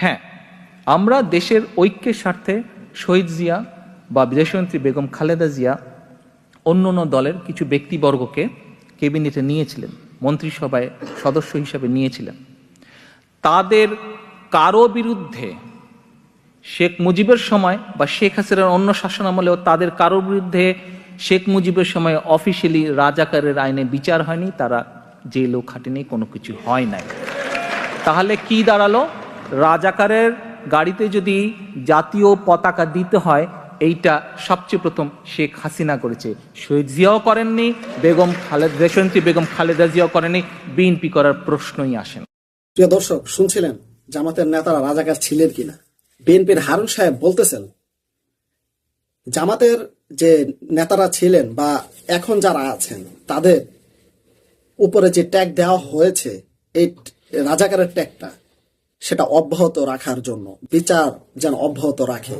হ্যাঁ আমরা দেশের ঐক্যের স্বার্থে শহীদ জিয়া বা বিদেশমন্ত্রী বেগম খালেদা জিয়া অন্য অন্য দলের কিছু ব্যক্তিবর্গকে ক্যাবিনেটে নিয়েছিলেন, মন্ত্রিসভায় সদস্য হিসাবে নিয়েছিলেন। তাদের কারও বিরুদ্ধে শেখ মুজিবের সময় বা শেখ হাসিনার অন্য শাসন আমলেও তাদের কারোর বিরুদ্ধে শেখ মুজিবের সময় অফিসিয়ালি রাজাকারের আইনে বিচার হয়নি, তারা জেলও খাটেনি, কোনো কিছু হয় নাই। তাহলে কি দাঁড়াল? রাজাকারের গাড়িতে যদি জাতীয় পতাকা দিতে হয়, এইটা সবচেয়ে প্রথম শেখ হাসিনা করেছে। শহীদ জিয়াও করেননি, বেগম খালেদ, দেশন্ত্রী বেগম খালেদা জিয়াও করেনি বিএনপি করার প্রশ্নই আসেন প্রিয় দর্শক, শুনছিলেন জামাতের নেতারা রাজাকার ছিলেন কিনা? বিএনপির হারুন সাহেব বলতেছেন, জামাতের যে নেতারা ছিলেন বা এখন যারা আছেন, তাদের উপরে যে ট্যাগ দেওয়া হয়েছে, এই রাজাকারের ট্যাগটা সেটা অব্যাহত রাখার জন্য, বিচার যেন অব্যাহত রাখে।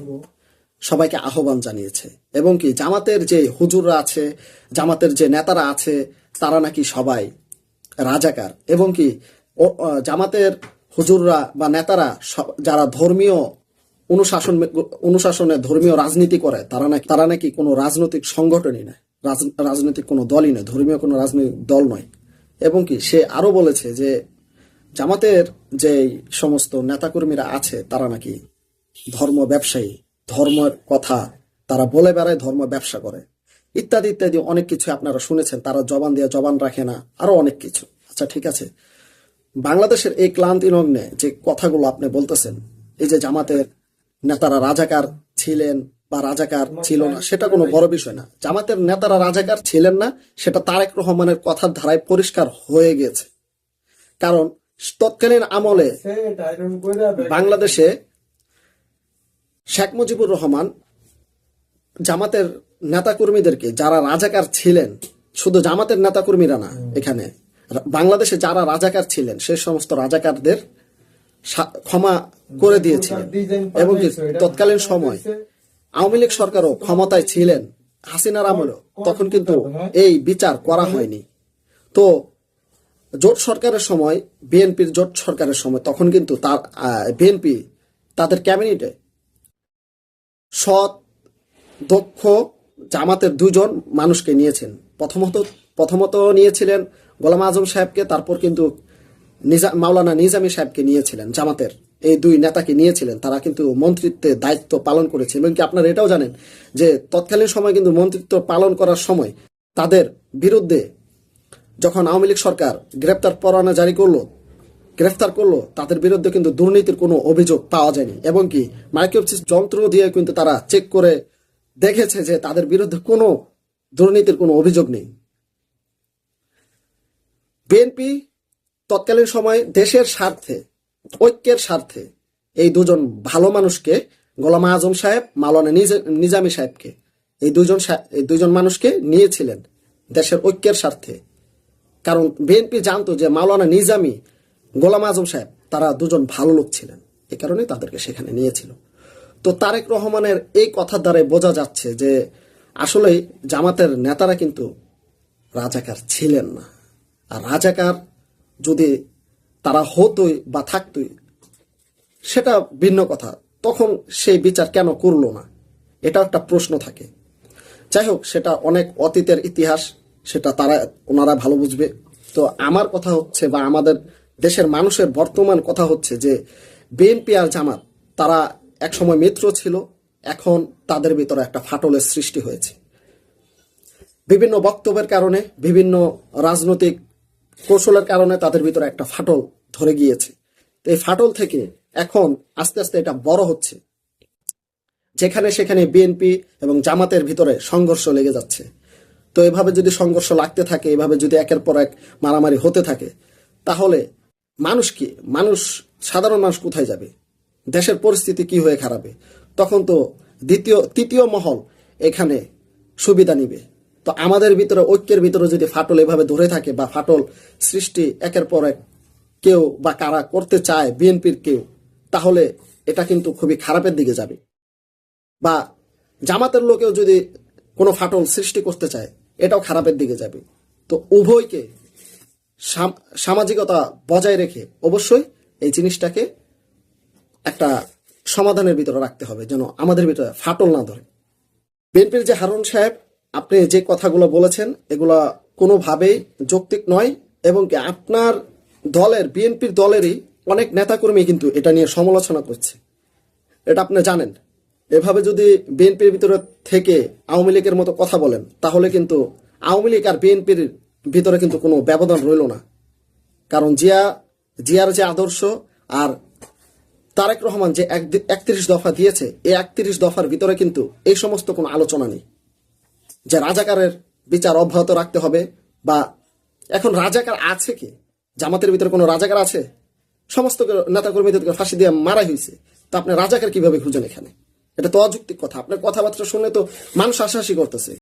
সবাইকে আহ্বান জানিয়েছে। এবং কি, জামাতের যে হুজুররা আছে, জামাতের যে নেতারা আছে, তারা নাকি সবাই রাজাকার। এবং কি জামাতের হুজুররা বা নেতারা যারা ধর্মীয় অনুশাসন অনুশাসনে ধর্মীয় রাজনীতি করে, তারা নাকি তারা নাকি কোনো রাজনৈতিক সংগঠনই নয়। রাজ- রাজনৈতিক কোনো দলই নয়, ধর্মীয় কোনো রাজনৈতিক দল নয়। এবং কি, সে আরও বলেছে যে জামাতের যে সমস্ত নেতাকর্মীরা আছে, তারা নাকি ধর্ম ব্যবসায়ী, ধর্মের কথা তারা বলে বেড়ায়, ধর্ম ব্যবসা করে। ইত্যাদি ইত্যাদি অনেক কিছু আপনারা শুনেছেন, তারা জবান দিয়ে জবান রাখে না, আরও অনেক কিছু। আচ্ছা ঠিক আছে। বাংলাদেশের এই ক্লান্তি লগ্নে যে কথাগুলো আপনি বলতেছেন, এই যে জামাতের নেতারা রাজাকার ছিলেন বা রাজাকার ছিল না, সেটা কোনো বড় বিষয় না। জামাতের নেতারা রাজাকার ছিলেন না, সেটা তারেক রহমানের কথার ধারায় পরিষ্কার হয়ে গেছে। কারণ তৎকালীন আমলে বাংলাদেশে শেখ মুজিবুর রহমান জামাতের নেতাকর্মীদেরকে, যারা রাজাকার ছিলেন, শুধু জামাতের নেতাকর্মীরা না, এখানে বাংলাদেশে যারা রাজাকার ছিলেন, সে সমস্ত রাজাকারদের ক্ষমা করে দিয়েছিলেন। এবং তৎকালীন সময় আওয়ামী লীগ সরকারও ক্ষমতায় ছিলেন হাসিনার আমলেও, তখন কিন্তু এই বিচার করা হয়নি। তো জোট সরকারের সময়, বিএনপির জোট সরকারের সময়, তখন কিন্তু তার বিএনপি তাদের ক্যাবিনেটে সৎ, দক্ষ জামাতের দুজন মানুষকে নিয়েছেন। প্রথমত প্রথমত নিয়েছিলেন গোলাম আজম সাহেবকে, তারপর কিন্তু নিজা, মাওলানা নিজামী সাহেবকে নিয়েছিলেন জামাতের। এই দুই নেতাকে নিয়েছিলেন। তারা কিন্তু মন্ত্রিত্বে দায়িত্ব পালন করেছে। এবং কি আপনারা এটাও জানেন যে তৎকালীন সময় কিন্তু মন্ত্রিত্ব পালন করার সময় তাদের বিরুদ্ধে যখন আওয়ামী লীগ সরকার গ্রেপ্তার পরোয়ানা জারি করল, গ্রেফতার করল, তাদের বিরুদ্ধে কিন্তু দুর্নীতির কোনো অভিযোগ পাওয়া যায়নি। এবং কি মাইক্রোচিপ যন্ত্র দিয়ে কিন্তু তারা চেক করে দেখেছে যে তাদের বিরুদ্ধে কোনো দুর্নীতির কোনো অভিযোগ নেই। বিএনপি তৎকালীন সময় দেশের স্বার্থে, ঐক্যের স্বার্থে এই দুজন ভালো মানুষকে, গোলাম আজম সাহেব মালানা নিজ- নিজামী সাহেবকে, এই দুজন এই দুজন মানুষকে নিয়েছিলেন দেশের ঐক্যের স্বার্থে। কারণ বিএনপি জানতো যে মাওলানা নিজামী গোলাম আজম সাহেব, তারা দুজন ভালো লোক ছিলেন। এ কারণে তাদেরকে সেখানে নিয়েছিল। তো তারেক রহমানের এই কথার দ্বারাই বোঝা যাচ্ছে যে আসলেই জামাতের নেতারা কিন্তু রাজাকার ছিলেন না। আর রাজাকার যদি তারা হতোই বা থাকতোই, সেটা ভিন্ন কথা। তখন সেই বিচার কেন করল না? এটা একটা প্রশ্ন থাকে। যাই হোক, সেটা অনেক অতীতের ইতিহাস। সেটা তারা, ওনারা ভালো বুঝবে। তো আমার কথা হচ্ছে বা আমাদের দেশের মানুষের বর্তমান কথা হচ্ছে যে, বিএনপি আর জামাত, তারা একসময় মিত্র ছিল, এখন তাদের ভিতরে একটা ফাটলের সৃষ্টি হয়েছে। বিভিন্ন বক্তব্যের কারণে, বিভিন্ন রাজনৈতিক কৌশলের কারণে তাদের ভিতরে একটা ফাটল ধরে গিয়েছে। তো এই ফাটল থেকে এখন আস্তে আস্তে এটা বড় হচ্ছে। যেখানে সেখানে বিএনপি এবং জামাতের ভিতরে সংঘর্ষ লেগে যাচ্ছে। তো এভাবে যদি সংঘর্ষ লাগতে থাকে, এভাবে যদি একের পর এক মারামারি হতে থাকে, তাহলে মানুষ কি, মানুষ, সাধারণ মানুষ কোথায় যাবে? দেশের পরিস্থিতি কি হয়ে খারাপে? তখন তো দ্বিতীয়, তৃতীয় মহল এখানে সুবিধা নিবে। তো আমাদের ভিতরে, ঐক্যের ভিতরে যদি ফাটল এভাবে ধরে থাকে বা ফাটল সৃষ্টি একের পর এক কেউ বা কারা করতে চায়, বিএনপির কেউ, তাহলে এটা কিন্তু খুবই খারাপের দিকে যাবে। বা জামাতের লোকেও যদি কোনো ফাটল সৃষ্টি করতে চায় এটাও খারাপের দিকে যাবে। তো উভয়কে সামাজিকতা বজায় রেখে অবশ্যই এই জিনিসটাকে একটা সমাধানের ভিতরে রাখতে হবে, যেন আমাদের ভিতরে ফাটল না ধরে। বিএনপির যে হারুন সাহেব, আপনি যে কথাগুলো বলেছেন, এগুলা কোনোভাবেই যৌক্তিক নয়, এবং কি আপনার দলের, বিএনপির দলেরই অনেক নেতাকর্মী কিন্তু এটা নিয়ে সমালোচনা করছে। এটা আপনি জানেন। এভাবে যদি বিএনপির ভিতরে থেকে আওয়ামী লীগের মতো কথা বলেন, তাহলে কিন্তু আওয়ামী লীগ আর বিএনপির ভিতরে কিন্তু কোনো ব্যবধান রইল না। কারণ জিয়া, জিয়ার যে আদর্শ আর তারেক রহমান যে একত্রিশ দফা দিয়েছে, এই একত্রিশ দফার ভিতরে কিন্তু এই সমস্ত কোনো আলোচনা নেই। যে রাজাকারের বিচার অব্যাহত রাখতে হবে বা এখন রাজাকার আছে কি? জামাতের ভিতরে কোনো রাজাকার আছে? সমস্ত নেতাকর্মীদেরকে ফাঁসি দিয়ে মারাই হয়েছে তা আপনি রাজাকার কীভাবে খুঁজেন এখানে? এটা তো অযৌক্তিক কথা। আপনার কথাবার্তা শুনে তো মানুষ হাসাহাসি করতেছে।